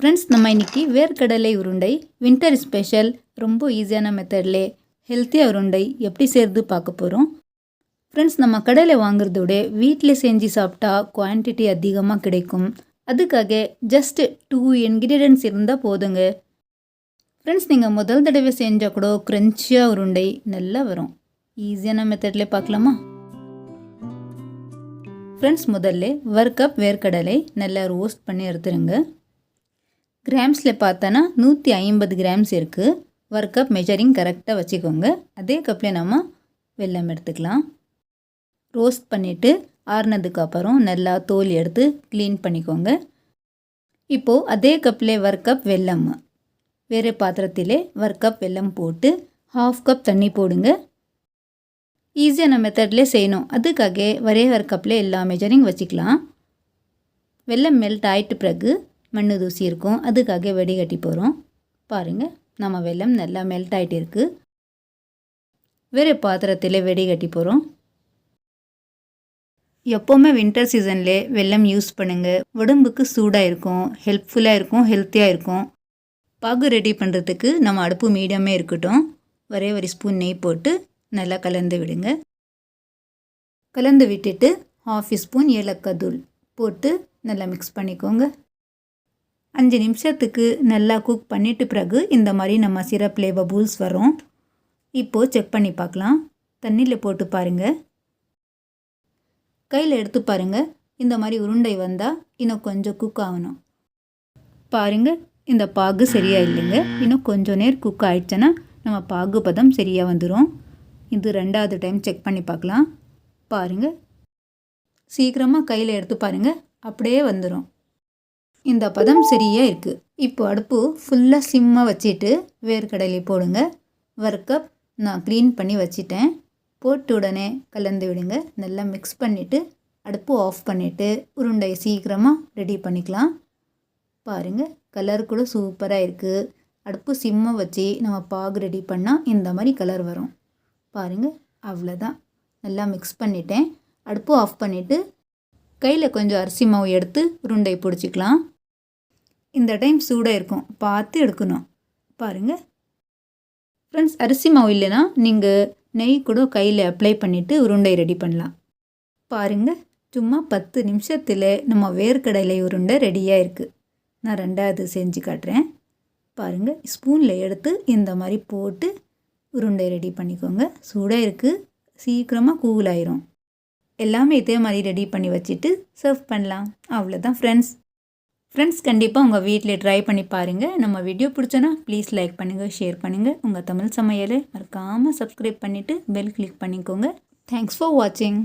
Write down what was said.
Friends நம்ம இன்னைக்கு வேர்க்கடலை உருண்டை வின்டர் ஸ்பெஷல் ரொம்ப ஈஸியான மெத்தட்லே ஹெல்த்தியாக உருண்டை எப்படி சேர்த்து பார்க்க போகிறோம் ஃப்ரெண்ட்ஸ் நம்ம கடலை வாங்குறதோட வீட்டில் செஞ்சு சாப்பிட்டா குவான்டிட்டி அதிகமாக கிடைக்கும். அதுக்காக ஜஸ்ட் டூ இன்க்ரீடியன்ட்ஸ் இருந்தால் போதுங்க. ஃப்ரெண்ட்ஸ் நீங்கள் முதல் தடவை செஞ்சால் கூட க்ரன்ச்சியாக உருண்டை நல்லா வரும். ஈஸியான மெத்தட்லேயே பார்க்கலாமா? ஃப்ரெண்ட்ஸ் முதல்ல ஒரு கப் வேர்க்கடலை நல்லா ரோஸ்ட் பண்ணி எடுத்துருங்க. கிராம்ஸில் பார்த்தோன்னா நூற்றி ஐம்பது கிராம்ஸ் இருக்குது ஒரு கப் மெஷரிங் கரெக்டாக வச்சுக்கோங்க. அதே கப்பில் நம்ம வெல்லம் எடுத்துக்கலாம். ரோஸ்ட் பண்ணிவிட்டு ஆறுனதுக்கப்புறம் நல்லா தோல் எடுத்து க்ளீன் பண்ணிக்கோங்க. இப்போது அதே கப்பில் ஒரு கப் வெல்லம். வேறு பாத்திரத்திலே ஒரு கப் வெல்லம் போட்டு ஹாஃப் கப் தண்ணி போடுங்க. ஈஸியான மெத்தட்லேயே செய்யணும். அதுக்காக ஒரே ஒரு கப்பில் எல்லா மெஜரிங் வச்சுக்கலாம். வெள்ளம் மெல்ட் ஆயிட்டு பிறகு மண்ணு தூசி இருக்கும். அதுக்காக வெடிகட்டி போகிறோம் பாருங்கள் நம்ம வெல்லம் நல்லா மெல்ட் ஆகிட்டு இருக்குது வேறு பாத்திரத்தில் வெடிகட்டி போகிறோம் எப்போவுமே வின்டர் சீசனில் வெள்ளம் யூஸ் பண்ணுங்கள் உடம்புக்கு சூடாக இருக்கும் ஹெல்ப்ஃபுல்லாக இருக்கும் ஹெல்த்தியாக இருக்கும். பாகு ரெடி பண்ணுறதுக்கு நம்ம அடுப்பு மீடியமே இருக்கட்டும். ஒரே ஒரு ஸ்பூன் நெய் போட்டு நல்லா கலந்து விடுங்க. கலந்து விட்டுட்டு ஹாஃப் ஸ்பூன் ஏலக்காய் தூள் போட்டு நல்லா மிக்ஸ் பண்ணிக்கோங்க. அஞ்சு நிமிஷத்துக்கு நல்லா குக் பண்ணிட்டு பிறகு இந்த மாதிரி நம்ம சிரப்பில் பபுல்ஸ் வரும் இப்போது செக் பண்ணி பார்க்கலாம். தண்ணியில் போட்டு பாருங்கள் கையில் எடுத்து பாருங்கள் இந்த மாதிரி உருண்டை வந்தால் இன்னும் கொஞ்சம் குக் ஆகணும். பாருங்கள் இந்த பாகு சரியாக இல்லைங்க. இன்னும் கொஞ்சம் நேரம் குக் ஆயிடுச்சுன்னா நம்ம பாகு பதம் சரியாக வந்துடும் இது ரெண்டாவது டைம் செக் பண்ணி பார்க்கலாம். பாருங்கள் சீக்கிரமாக கையில் எடுத்து பாருங்கள் அப்படியே வந்துடும் இந்த பதம் சரியாக இருக்குது இப்போ அடுப்பு ஃபுல்லாக சிம்மாக வச்சுட்டு வேர்க்கடலை போடுங்க. ஒரு கப் நான் க்ளீன் பண்ணி வச்சிட்டேன். போட்டு உடனே கலந்து விடுங்க. நல்லா மிக்ஸ் பண்ணிவிட்டு அடுப்பு ஆஃப் பண்ணிவிட்டு உருண்டை சீக்கிரமாக ரெடி பண்ணிக்கலாம். பாருங்கள் கலர் கூட சூப்பராக இருக்குது அடுப்பு சிம்மை வச்சு நம்ம பாகு ரெடி பண்ணால் இந்த மாதிரி கலர் வரும். பாருங்கள் அவ்வளோதான் நல்லா மிக்ஸ் பண்ணிட்டேன். அடுப்பு ஆஃப் பண்ணிவிட்டு கையில் கொஞ்சம் அரிசி மாவு எடுத்து உருண்டை பிடிச்சிக்கலாம். இந்த டைம் சூடாக இருக்கும். பார்த்து எடுக்கணும். பாருங்கள் ஃப்ரெண்ட்ஸ் அரிசி மாவு இல்லைன்னா நீங்கள் நெய் கூட கையில் அப்ளை பண்ணிவிட்டு உருண்டை ரெடி பண்ணலாம். பாருங்கள் சும்மா பத்து நிமிஷத்தில் நம்ம வேர்க்கடலை உருண்டை ரெடியாக இருக்குது நான் ரெண்டாவது செஞ்சு காட்டுறேன். பாருங்கள் ஸ்பூனில் எடுத்து இந்த மாதிரி போட்டு உருண்டை ரெடி பண்ணிக்கோங்க. சூடாக இருக்குது சீக்கிரமாக கூலாயிரும் எல்லாமே இதே மாதிரி ரெடி பண்ணி வச்சுட்டு சர்வ் பண்ணலாம். அவ்வளோதான் ஃப்ரெண்ட்ஸ் ஃப்ரெண்ட்ஸ் கண்டிப்பாக உங்கள் வீட்டில் ட்ரை பண்ணி பாருங்கள் நம்ம வீடியோ பிடிச்சோன்னா ப்ளீஸ் லைக் பண்ணுங்கள் ஷேர் பண்ணுங்கள் உங்கள் தமிழ் சமையலை மறக்காமல் சப்ஸ்கிரைப் பண்ணிவிட்டு பெல் கிளிக் பண்ணிக்கோங்க. தேங்க்ஸ் ஃபார் வாட்சிங்